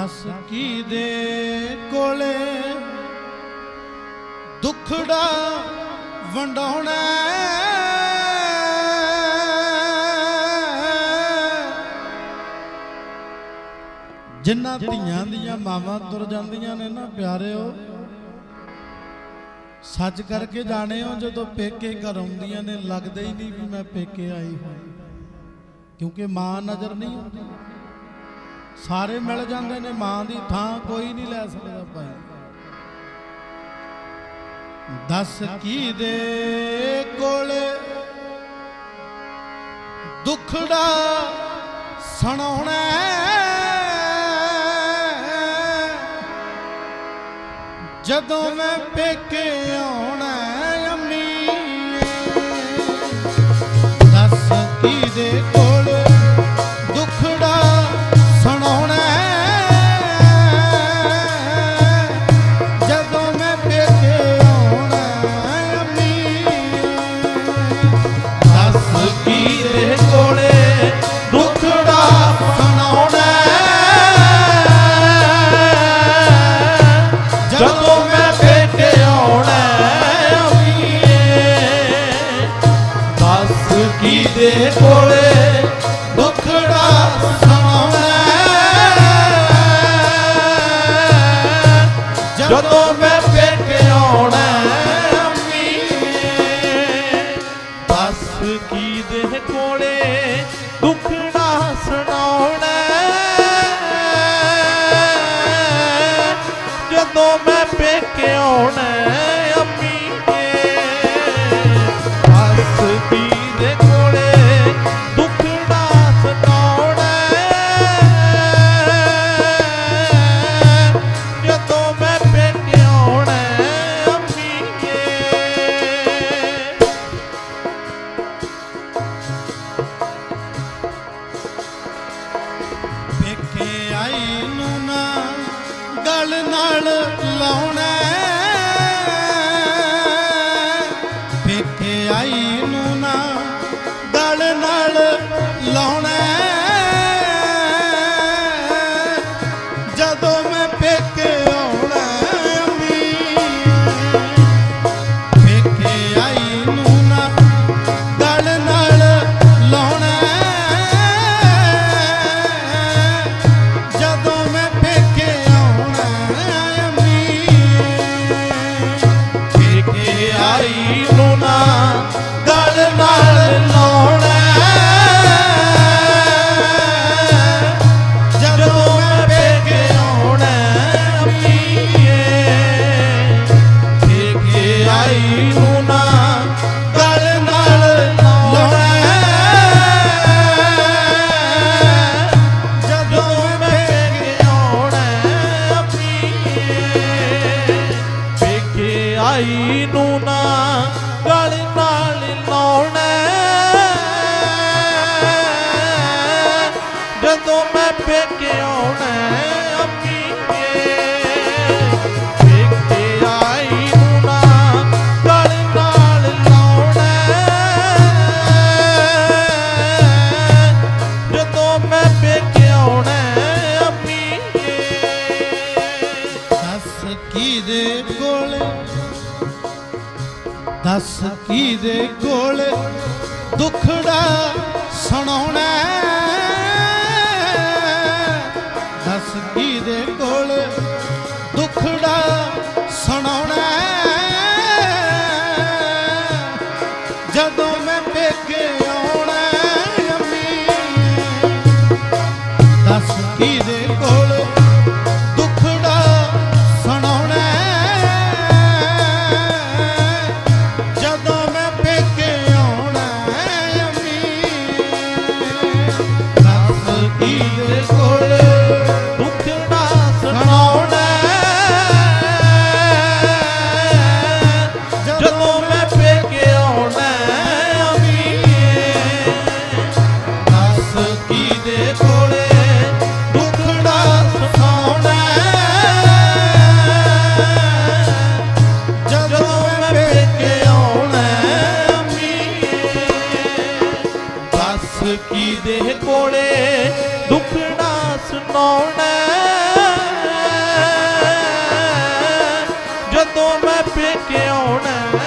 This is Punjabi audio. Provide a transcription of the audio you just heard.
ਹੱਸ ਕੀ ਦੇ ਕੋਲੇ? ਦੁਖੜਾ ਵੰਡਾਉਣਾ ਜਿਨ੍ਹਾਂ ਧੀਆਂ ਦੀਆਂ ਮਾਵਾਂ ਤੁਰ ਜਾਂਦੀਆਂ ਨੇ ਨਾ ਪਿਆਰਿਓ ਸੱਚ ਕਰਕੇ ਜਾਣੇ ਹੋ ਜਦੋਂ ਪੇਕੇ ਘਰ ਆਉਂਦੀਆਂ ਨੇ, ਲੱਗਦਾ ਹੀ ਨਹੀਂ ਵੀ ਮੈਂ ਪੇਕੇ ਆਈ ਹਾਂ ਕਿਉਂਕਿ ਮਾਂ ਨਜ਼ਰ ਨਹੀਂ ਆਉਂਦੀ। ਸਾਰੇ ਮਿਲ ਜਾਂਦੇ ਨੇ, ਮਾਂ ਦੀ ਥਾਂ ਕੋਈ ਨਹੀਂ ਲੈ ਸਕਦਾ ਭਾਈ ਦੱਸ ਕੀ ਦੇ ਕੋਲੇ? ਦੁਖੜਾ ਸੁਣਾਉਣਾ ਜਦੋਂ ਮੈਂ ਪੇਕੇ ਆਉਣਾ ਅੰਮੀ। ਦੱਸ ਕੀ ਦੇ ਕੋਲ ਦੱਸ ਕੀ ਦੇ ਕੋਲੇ ਦੁਖੜਾ ਸੁਣਾਉਣਾ ਜਦੋਂ ਮੈਂ ਪੇਕੇ ਆਉਣਾ ਅੰਮੀਏ ਦੱਸ ਕੀ ਦੇ ਕੋਲੇ ਦੁਖੜਾ ਸੁਣਾਉਣਾ ਜਦੋਂ ਮੈਂ ਪੇਕੇ ਆਉਣਾ ਵੇਖੇ ਆਈ ਨੂੰ ਨਾ ਗਲ ਨਾਲ ਲਾਉਣਾ। ਵੇਖੇ ਆਈ ਪੇਕੇ ਆਉਣਾ ਦੱਸ ਕੀ ਦੇ ਕੋਲੇ ਦੱਸ ਕੀ ਦੇ ਕੋਲੇ ਦੁਖੜਾ ਸੁਣਾਉਣਾ ਕੀ ਦੇ ਕੋਲੇ ਦੁੱਖ ਨਾ ਸੁਣਾਉਣਾ? ਜਦੋਂ ਮੈਂ ਪੇਕੇ ਆਉਣਾ